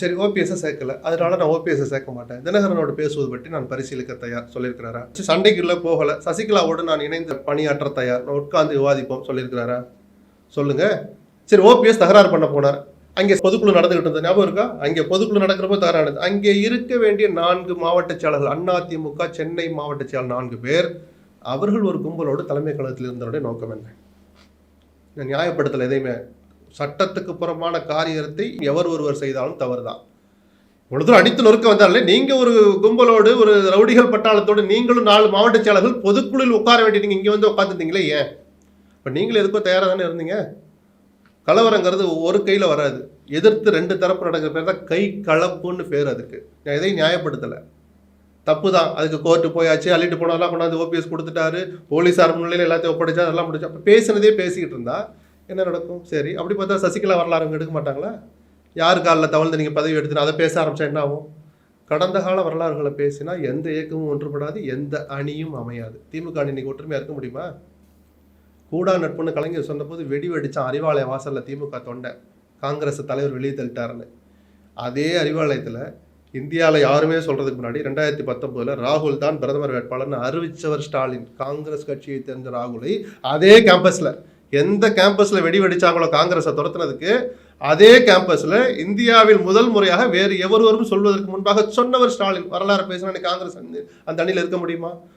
சரி ஓபிஎஸ்ஸை சேர்க்கல. அதனால நான் ஓபிஎஸ் சேர்க்க மாட்டேன். தினகரனோட பேசுவது பற்றி நான் பரிசீலிக்க தயார் சொல்லியிருக்கிறாரா? சரி, சண்டைக்குள்ள போகல. சசிகலாவோடு நான் இணைந்து பணியாற்ற தயார். நான் உட்கார்ந்து விவாதிப்போம் சொல்லியிருக்கிறாரா? சொல்லுங்க. சரி ஓபிஎஸ் தகராறு பண்ண போனார். அங்கே பொதுக்குழு நடந்துகிட்டு இருந்தது. ஞாபகம் இருக்கா? அங்கே பொதுக்குழு நடக்கிறப்போ தகராறு அங்கே இருக்க வேண்டிய நான்கு மாவட்ட செயலர்கள் அதிமுக சென்னை மாவட்ட செயலர் நான்கு பேர் அவர்கள் ஒரு கும்பலோடு தலைமை கழகத்தில் இருந்தவருடைய நோக்கம் என்ன? நான் நியாயப்படுத்தல எதையுமே சட்டத்துக்கு புறமான காரியத்தை எவர் ஒருவர் செய்தாலும் தவறுதான். இவ்வளவு தூரம் அடித்து நொறுக்க வந்தாலே நீங்க ஒரு கும்பலோடு ஒரு ரவுடிகள் பட்டாளத்தோடு நீங்களும் நாலு மாவட்ட செயலர்கள் பொதுக்குழுவில் உட்கார வேண்டிய நீங்க இங்க வந்து உட்காந்துருந்தீங்களே ஏன்? இப்ப நீங்களும் எதுக்கோ தயாராக தானே இருந்தீங்க? கலவரங்கிறது ஒரு கையில வராது. எதிர்த்து ரெண்டு தரப்பு நடக்கிற பேர் தான் கை கலப்புன்னு பேர் அதுக்கு. நான் எதையும் நியாயப்படுத்தலை. தப்பு தான் அதுக்கு கோர்ட்டு போயாச்சு அள்ளிட்டு போனதெல்லாம் கொண்டாந்து ஓபிஎஸ் கொடுத்துட்டாரு போலீஸார் முன்னிலையில் எல்லாத்தையும் ஒப்படைச்சா அதெல்லாம் முடிச்சா. அப்போ பேசினதே பேசிக்கிட்டு இருந்தா என்ன நடக்கும்? சரி. அப்படி பார்த்தா சசிகலா வரலாறு அவங்க எடுக்க மாட்டாங்களா? யார் காலில் தவழ்ந்து நீங்கள் பதவி எடுத்துனா அதை பேச ஆரம்பிச்சா என்ன ஆகும்? கடந்த கால வரலாறுகளை பேசினா எந்த இயக்கமும் ஒன்றுபடாது எந்த அணியும் அமையாது. திமுக அணி இன்னைக்கு ஒற்றுமையாக இருக்க முடியுமா? கூடா நட்புன்னு கலைஞர் சொன்னபோது வெடி வெடிச்சான் அறிவாலய வாசலில் திமுக தொண்டை. காங்கிரஸ் தலைவர் வெளியே தள்ளிட்டாருன்னு. அதே அறிவாலயத்தில் இந்தியாவில் யாருமே சொல்கிறதுக்கு முன்னாடி ரெண்டாயிரத்தி பத்தொம்போதில் ராகுல் தான் பிரதமர் வேட்பாளர்னு அறிவிச்சவர் ஸ்டாலின். காங்கிரஸ் கட்சியை தேர்ந்த ராகுலை அதே கேம்பஸில் எந்த கேம்பஸில் வெடி வெடிச்சாங்களோ காங்கிரஸை துரத்துனதுக்கு அதே கேம்பஸில் இந்தியாவில் முதல் முறையாக வேறு எவருவரும் சொல்வதற்கு முன்பாக சொன்னவர் ஸ்டாலின் வரலாறு பேசினா காங்கிரஸ் அந்த அணியில் இருக்க முடியுமா?